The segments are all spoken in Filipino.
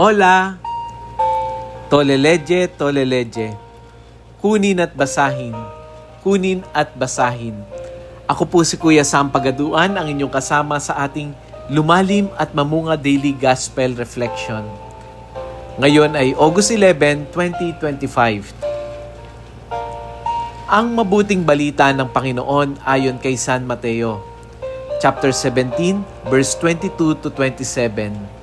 Hola! Toleleje, toleleje. Kunin at basahin. Kunin at basahin. Ako po si Kuya Sam Pagaduan, ang inyong kasama sa ating lumalim at mamunga daily gospel reflection. Ngayon ay August 11, 2025. Ang mabuting balita ng Panginoon ayon kay San Mateo, chapter 17, verse 22 to 27.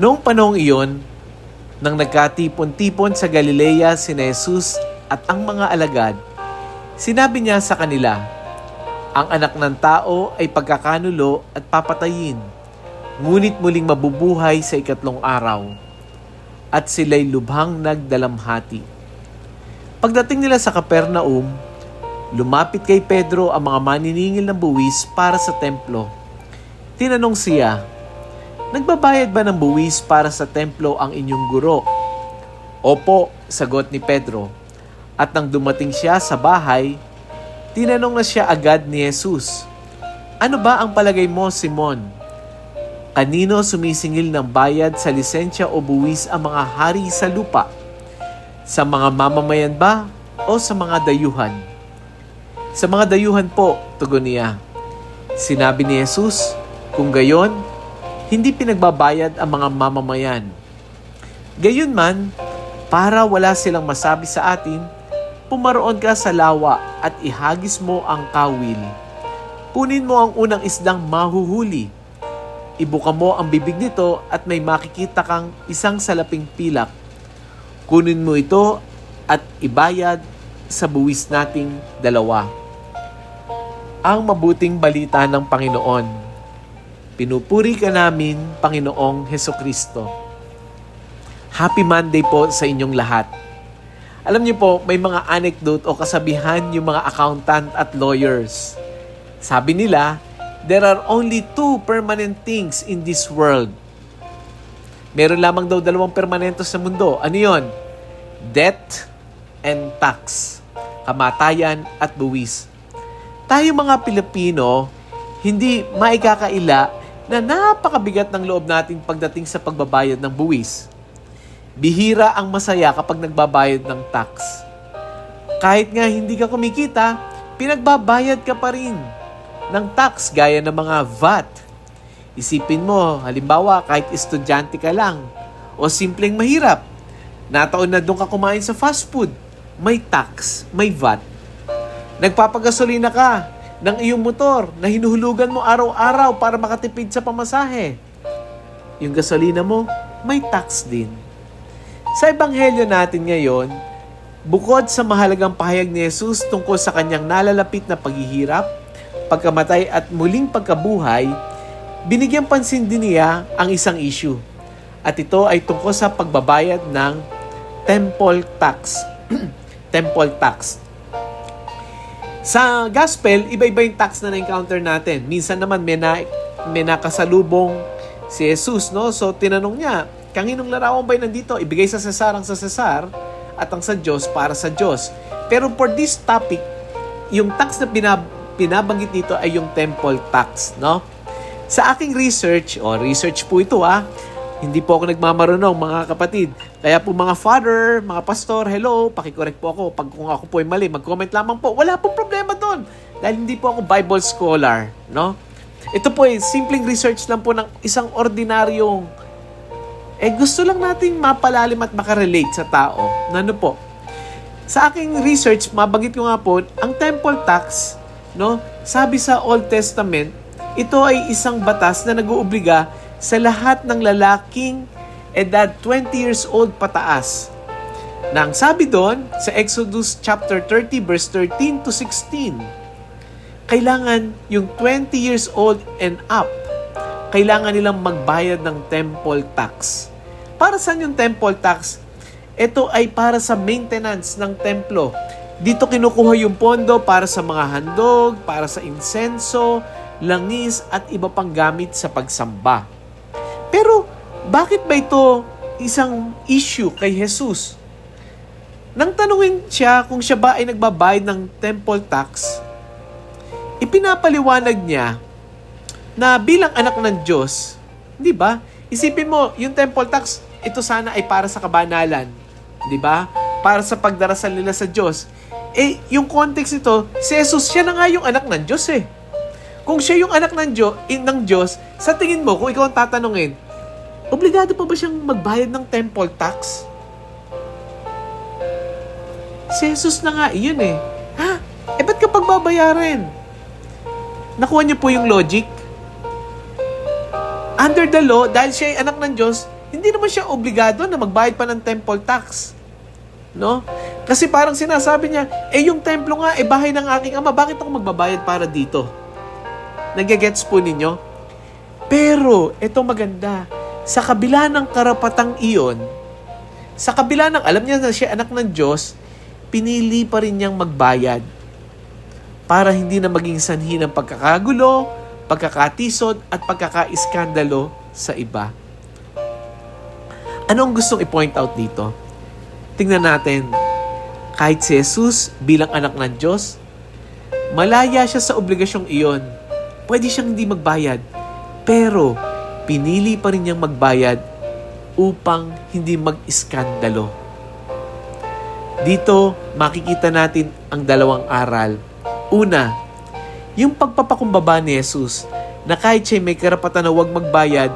Noong panahong iyon, nang nagkatipon-tipon sa Galilea si Jesus at ang mga alagad, sinabi niya sa kanila, Ang anak ng tao ay pagkakanulo at papatayin, ngunit muling mabubuhay sa ikatlong araw. At sila'y lubhang nagdalamhati. Pagdating nila sa Kapernaum, lumapit kay Pedro ang mga maniningil ng buwis para sa templo. Tinanong siya, Nagbabayad ba ng buwis para sa templo ang inyong guro? Opo, sagot ni Pedro. At nang dumating siya sa bahay, tinanong na siya agad ni Jesus, Ano ba ang palagay mo, Simon? Kanino sumisingil ng bayad sa lisensya o buwis ang mga hari sa lupa? Sa mga mamamayan ba o sa mga dayuhan? Sa mga dayuhan po, tugon niya. Sinabi ni Jesus, kung gayon, hindi pinagbabayad ang mga mamamayan. Gayunman, para wala silang masabi sa atin, pumaroon ka sa lawa at ihagis mo ang kawil. Kunin mo ang unang isdang mahuhuli. Ibuka mo ang bibig nito at may makikita kang isang salaping pilak. Kunin mo ito at ibayad sa buwis nating dalawa. Ang mabuting balita ng Panginoon. Pinupuri ka namin, Panginoong Heso Kristo. Happy Monday po sa inyong lahat. Alam niyo po, may mga anecdote o kasabihan yung mga accountant at lawyers. Sabi nila, there are only two permanent things in this world. Meron lamang daw dalawang permanento sa mundo. Ano yon? Death and tax. Kamatayan at buwis. Tayo mga Pilipino, hindi maikakaila na napakabigat ng loob natin pagdating sa pagbabayad ng buwis. Bihira ang masaya kapag nagbabayad ng tax. Kahit nga hindi ka kumikita, pinagbabayad ka pa rin ng tax gaya ng mga VAT. Isipin mo, halimbawa kahit estudyante ka lang o simpleng mahirap, nataon na doon ka kumain sa fast food, may tax, may VAT. Nagpapagasolina ka, ng iyong motor na hinuhulugan mo araw-araw para makatipid sa pamasahe. Yung gasolina mo, may tax din. Sa ebanghelyo natin ngayon, bukod sa mahalagang pahayag ni Jesus tungkol sa kanyang nalalapit na paghihirap, pagkamatay at muling pagkabuhay, binigyan pansin din niya ang isang issue. At ito ay tungkol sa pagbabayad ng temple tax. temple tax sa gospel, iba-iba yung tax na na-encounter natin. Minsan naman may, na, may nakasalubong si Jesus, no? So tinanong niya, kanginong larawan ba nandito? Ibigay sa Cesar ang sa Cesar at ang sa Diyos para sa Diyos. Pero for this topic, yung tax na pinab pinabanggit dito ay yung temple tax, no? Sa aking research, o oh, research po ito ah, hindi po ako nagmamarunong mga kapatid. Kaya po mga father, mga pastor, hello, pakicorrect po ako. Pag kung ako po ay mali, mag-comment lamang po. Wala pong problema doon. Dahil hindi po ako Bible scholar, no? Ito po ay simpleng research lang po ng isang ordinaryong eh gusto lang nating mapalalim at makarelate sa tao. Ano po? Sa aking research, mabagit ko nga po, ang temple tax, no? Sabi sa Old Testament, ito ay isang batas na nag-uubliga sa lahat ng lalaking edad 20 years old pataas. Nang sabi doon sa Exodus chapter 30 verse 13 to 16, kailangan yung 20 years old and up, kailangan nilang magbayad ng temple tax. Para saan yung temple tax? Ito ay para sa maintenance ng templo. Dito kinukuha yung pondo para sa mga handog, para sa insenso, langis at iba pang gamit sa pagsamba. Pero bakit ba ito isang issue kay Jesus? Nang tanungin siya kung siya ba ay nagbabayad ng temple tax, ipinapaliwanag niya na bilang anak ng Diyos, di ba, Isipin mo, yung temple tax, ito sana ay para sa kabanalan. Di ba? Para sa pagdarasal nila sa Diyos. Eh, yung context ito, si Jesus, siya na nga yung anak ng Diyos eh. Kung siya yung anak ng Diyos, ng Diyos, sa tingin mo, kung ikaw ang tatanungin, obligado pa ba siyang magbayad ng temple tax? Si Jesus na nga, yun eh. Ha? Eh, ba't ka pagbabayarin? Nakuha niyo po yung logic? Under the law, dahil siya ay anak ng Diyos, hindi naman siya obligado na magbayad pa ng temple tax. No? Kasi parang sinasabi niya, eh yung templo nga, eh bahay ng aking ama, bakit ako magbabayad para dito? Nagigets po ninyo? Pero, ito maganda, sa kabila ng karapatang iyon, sa kabila ng, alam niya na siya anak ng Diyos, pinili pa rin niyang magbayad para hindi na maging sanhi ng pagkakagulo, pagkakatisod, at pagkakaiskandalo sa iba. Ano ang gustong i-point out dito? Tingnan natin, kahit si Jesus bilang anak ng Diyos, malaya siya sa obligasyong iyon. Pwede siyang hindi magbayad. Pero, pinili pa rin niyang magbayad upang hindi mag-iskandalo. Dito, makikita natin ang dalawang aral. Una, yung pagpapakumbaba ni Jesus na kahit siya may karapatan na huwag magbayad,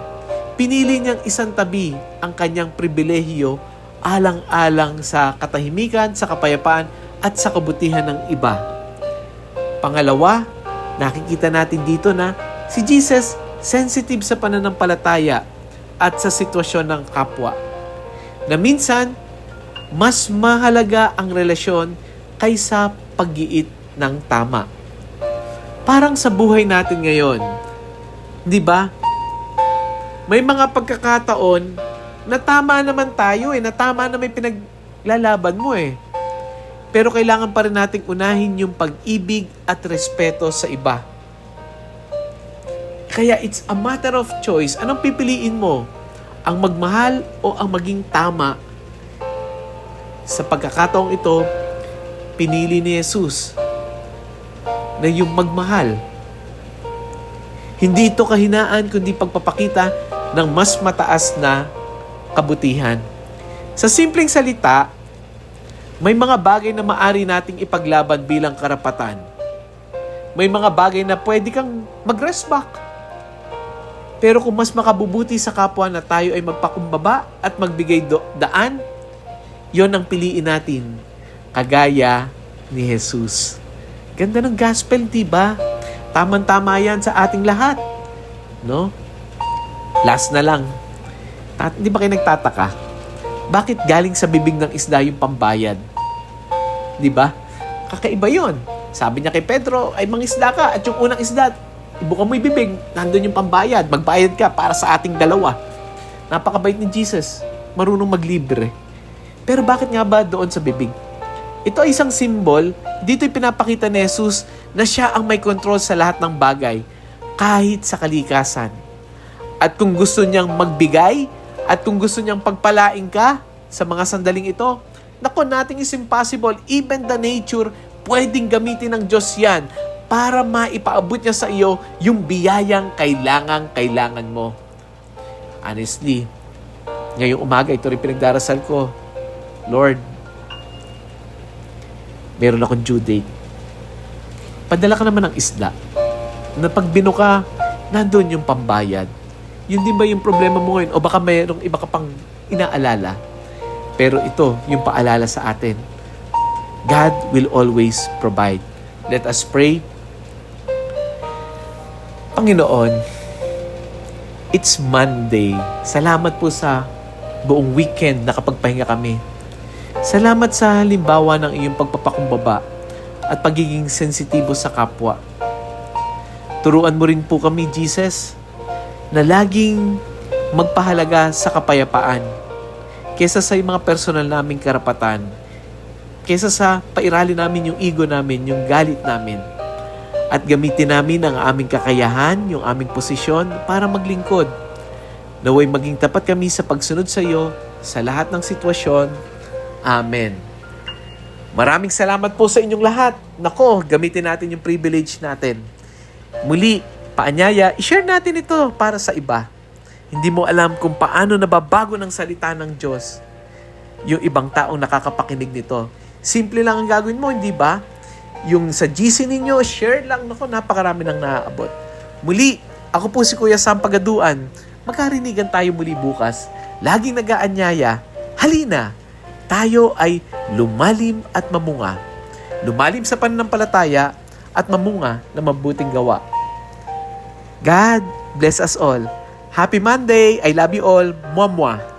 pinili niyang isang tabi ang kanyang pribilehiyo alang-alang sa katahimikan, sa kapayapaan, at sa kabutihan ng iba. Pangalawa, nakikita natin dito na si Jesus sensitive sa pananampalataya at sa sitwasyon ng kapwa. Na minsan, mas mahalaga ang relasyon kaysa pag-iit ng tama. Parang sa buhay natin ngayon, di ba? May mga pagkakataon na tama naman tayo eh, na tama na may pinaglalaban mo eh. Pero kailangan pa rin nating unahin yung pag-ibig at respeto sa iba. Kaya it's a matter of choice. Anong pipiliin mo? Ang magmahal o ang maging tama? Sa pagkakataong ito, pinili ni Jesus na yung magmahal. Hindi ito kahinaan kundi pagpapakita ng mas mataas na kabutihan. Sa simpleng salita, may mga bagay na maari nating ipaglaban bilang karapatan. May mga bagay na pwede kang mag-rest back. Pero kung mas makabubuti sa kapwa na tayo ay magpakumbaba at magbigay do- daan, yon ang piliin natin. Kagaya ni Jesus. Ganda ng gospel, di ba? Tamang-tama yan sa ating lahat. No? Last na lang. Tat, di ba kayo nagtataka? Bakit galing sa bibig ng isda yung pambayad? Di ba? Kakaiba yon. Sabi niya kay Pedro, ay mangisda ka. At yung unang isda, ibuka mo yung bibig, nandun yung pambayad. Magbayad ka para sa ating dalawa. Napakabait ni Jesus. Marunong maglibre. Pero bakit nga ba doon sa bibig? Ito ay isang symbol. Dito'y pinapakita ni Jesus na siya ang may control sa lahat ng bagay, kahit sa kalikasan. At kung gusto niyang magbigay, at kung gusto niyang pagpalaing ka sa mga sandaling ito, nako nating is impossible. Even the nature, pwedeng gamitin ng Diyos yan para maipaabot niya sa iyo yung biyayang kailangang kailangan mo. Honestly, ngayong umaga, ito rin pinagdarasal ko. Lord, meron akong due date. Padala ka naman ng isda. Na pag binu ka, nandun yung pambayad. Yun din ba yung problema mo ngayon? O baka mayroong iba ka pang inaalala? Pero ito, yung paalala sa atin. God will always provide. Let us pray. Panginoon, it's Monday. Salamat po sa buong weekend nakapagpahinga kami. Salamat sa halimbawa ng iyong pagpapakumbaba at pagiging sensitibo sa kapwa. Turuan mo rin po kami, Jesus, na laging magpahalaga sa kapayapaan kesa sa mga personal naming karapatan, kesa sa pairali namin yung ego namin, yung galit namin. At gamitin namin ang aming kakayahan, yung aming posisyon para maglingkod. Naway maging tapat kami sa pagsunod sa iyo sa lahat ng sitwasyon. Amen. Maraming salamat po sa inyong lahat. Nako, gamitin natin yung privilege natin. Muli, paanyaya, i-share natin ito para sa iba. Hindi mo alam kung paano nababago ng salita ng Diyos yung ibang taong nakakapakinig nito. Simple lang ang gagawin mo, hindi ba? Yung sa GC ninyo, share lang. Naku, napakarami nang naaabot. Muli, ako po si Kuya Sam Pagaduan. Magkarinigan tayo muli bukas. Laging nagaanyaya. Halina, tayo ay lumalim at mamunga. Lumalim sa pananampalataya at mamunga na mabuting gawa. God bless us all. Happy Monday! I love you all. Mwah mwah!